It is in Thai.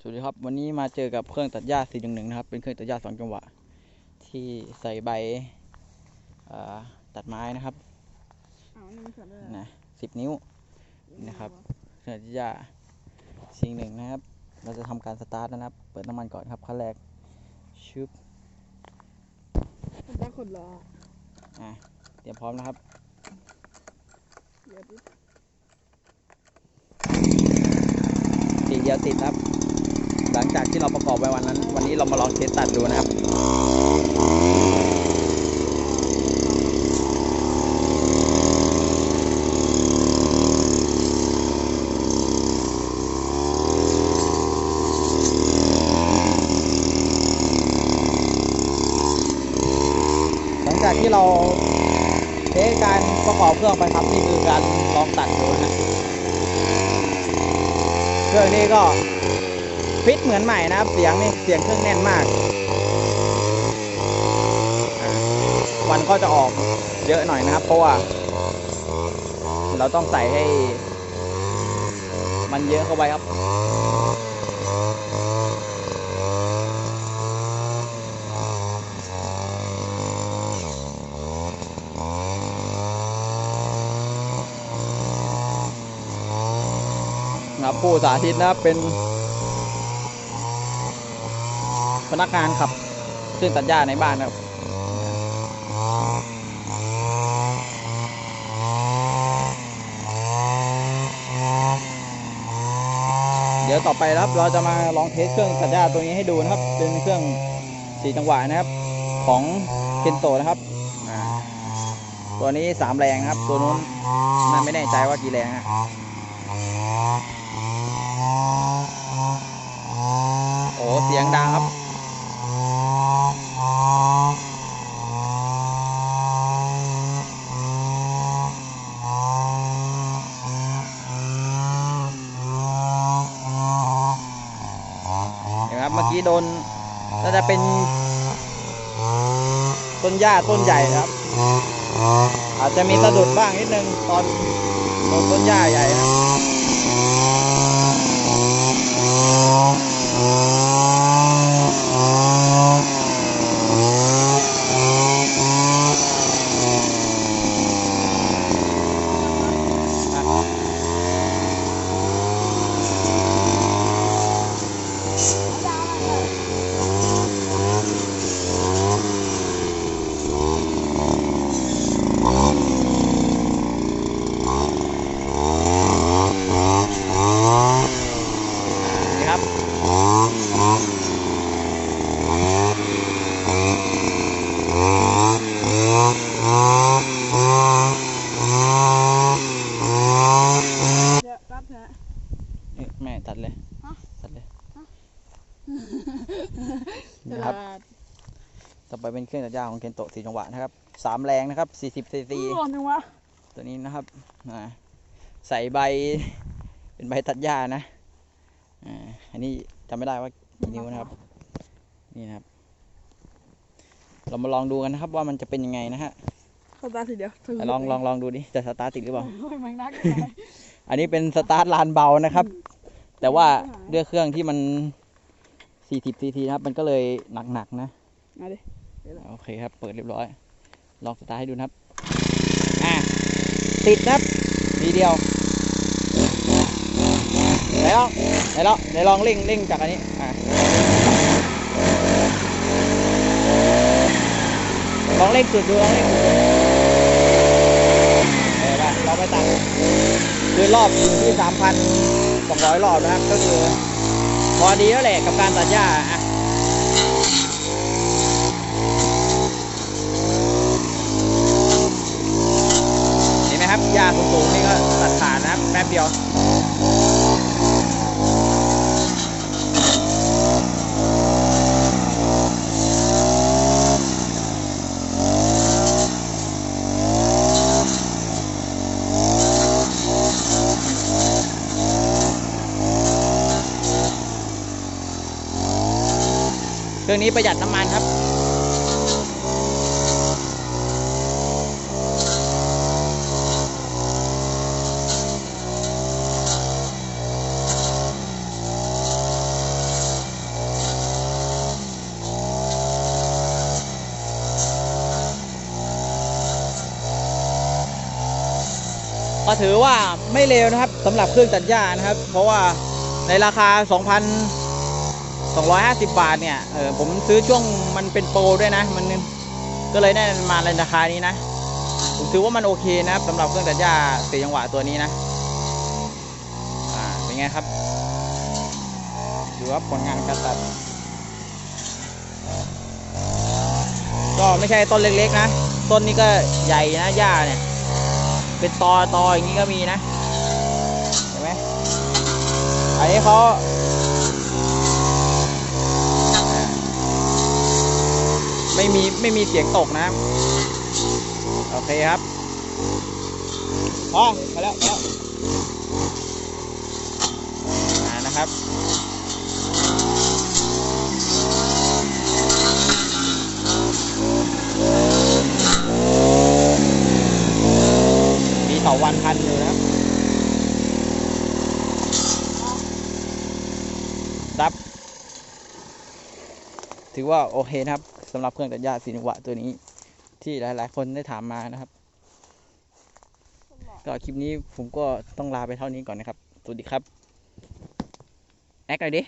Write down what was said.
สวัสดีครับวันนี้มาเจอกับเครื่องตัดหญ้า4 1 1นะครับ เป็นเครื่องตัดหญ้า2จังหวะ ที่ใส่ใบอ่าตัดไม้นะครับอ้าวนี่มันเกิดอะไรนะ10นิ้วนะครับเครื่องตัดหญ้าสิ่งหนึ่งนะครับ เราจะทำการสตาร์ทนะครับ เปิดน้ำมันก่อนครับขั้นแรกชึบมันจะขดล้ออะเตรียมพร้อมนะครับเดี๋ยวดิทีเดียวติดครับห ลังจากที่เราประกอบไว้วันนั้น วันนี้เรามาลองเทสตัดดูนะครับหลังจากที่เราเทสการประกอบเครื่องไปครับนี่คือการลองตัดดูนะเครื่องนี้ก็ ฟิตเหมือนใหม่นะครับ เสียงนี่เสียงเครื่องแน่นมากวันก็จะออกเยอะหน่อยนะครับ เพราะว่า เราต้องใส่ให้ มันเยอะเข้าไปครับครับผู้สาธิตนะเป็น พนักงานขับเครื่องตัดหญ้าในบ้านนะครับเดี๋ยวต่อไปครับเราจะมาลองเทสเครื่องตัดหญ้าตัวนี้ให้ดูนะครับ เป็นเครื่องสีจังหวะนะครับ ของเคนโตนะครับตัวนี้สามแรงครับ ตัวนู้นนั่นไม่แน่ใจว่ากี่แรงนะโอ้เสียงดังครับ เห็นไห เมื่อกี้โดนน่าจะเป็นต้นหญ้าต้นใหญ่ครับ อาจจะมีสะดุดบ้างนิดนึงตอนโดนต้นหญ้าใหญ่นะครับ นี่ครับ เดี๋ยวรับเถอะ นี่แม่ตัดเลย ฮะ ตัดเลย ฉ นะครับลาดต่อไปเป็นเครื่องตัดหญ้าของเคนโตะสี่จังหวะนะครับสามแรงนะครับสี่สิบซีซีร้อนจังวะตัวนี้นะครับอ่าใส่ใบเป็นใบตัดหญ้านะอ่าอันนี้จำไม่ได้ว่ากี่นิ้วนะครับ นี่นะครับ เรามาลองดูกันนะครับว่ามันจะเป็นยังไงนะฮะเข้าตาทีเดียวถึลองลองลองดูดิจะสตาร์ทติดหรือเปล่าโอ้ยมันนักอันนี้เป็นสตาร์ทลานเบานะครับ แต่ว่าด้วยเครื่องที่มัน 40ซีซีนะครับ มันก็เลยหนักๆนะมาดิโอเคครับ เปิดเรียบร้อย ลองสตาร์ทให้ดูนะครับ อะ ติดนะครับทีเดียวไหนลองไหนลองไหนลองเร่งเร่งจากอันนี้ อะ ลองเร่งสุดดู ลองเร่งสุดดูเออละเราไปตัดคือรอบอยู่ที่สามพันสองร้อยรอบนะครับ ก็คือ พอดีแล้วแหละกับการตัดหญ้าอะเห็นไหมครับหญ้าสูงๆนี่ก็ตัดขาดนะครับแป๊บเดียว เครื่องนี้ประหยัดน้ำมันครับถือว่าไม่เลวนะครับสำหรับเครื่องตัดหญ้านะครับ เพราะว่าในราคา 2,000 250 บาทเนี่ยเออผมซื้อช่วงมันเป็นโปรด้วยนะ มันก็เลยได้มาในราคานี้นะ ผมถือว่ามันโอเคนะครับสำหรับเครื่องตัดหญ้าสี่จังหวะตัวนี้นะอ่าเป็นไงครับดูว่าผลงานการตัด ก็ไม่ใช่ต้นเล็กๆนะ ต้นนี้ก็ใหญ่นะหญ้าเนี่ย เป็นตอตออย่างนี้ก็มีนะ เห็นไหมอันนี้เขา ไม่มีไม่มีเสียงตกนะโอเคครับพอไปแล้วไปแล้วนะครับมีต่อวันพันอยู่นะครับดับ ถือว่าโอเคนะครับ สำหรับเครื่องตัดหญ้าสีนวะตัวนี้ ที่หลาย ๆ คนได้ถามมานะครับ ก็คลิปนี้ผมก็ต้องลาไปเท่านี้ก่อนนะครับ สวัสดีครับ แอคหน่อยดิ